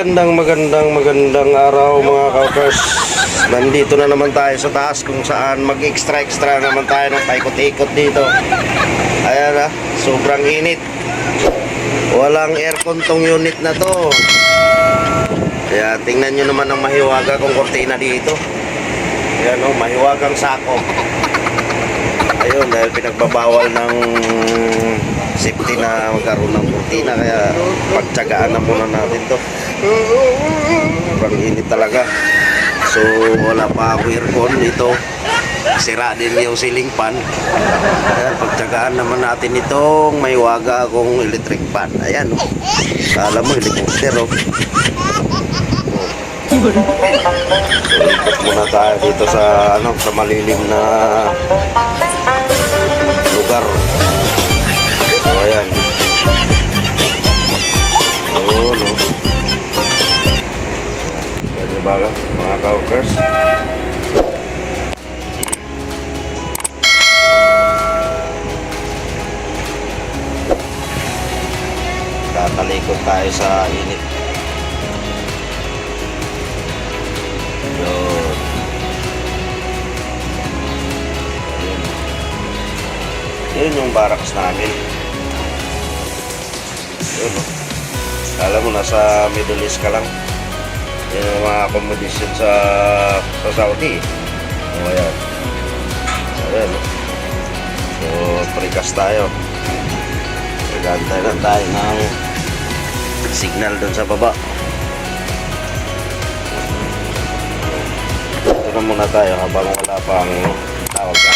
Magandang magandang magandang araw mga kaukers. Nandito na naman tayo sa taas kung saan mag-extra extra naman tayo ng paikot-ikot dito. Ayan na, sobrang init. Walang aircon tong unit na to. Kaya tingnan nyo naman ang mahiwaga kong kortina dito. Ayan o, mahiwagang sako. Ayun, dahil pinagbabawal ng safety na magkaroon ng kurtina kaya pagtsagaan na muna natin to sobrang init talaga. So wala pa ako aircon ito sira din yung ceiling fan. Kaya pagtsagaan naman natin itong may waga akong electric fan. Ayan oh. kala mo helicopter oh. So, muna tayo dito sa ano sa malilim na lugar Lang, mga kaukers? Tatalikod tayo sa init. Yun. Yung barracks namin. Yun, no? Kala mo, nasa Middle East ka lang mga accommodation sa, sa Saudi. So, ayan. So, ayan. So, precast tayo. Pagantay lang tayo ng signal dun sa baba. Ito na muna tayo habang wala pang tawag sa.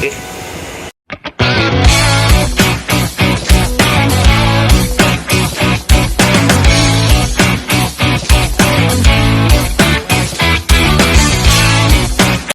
Okay.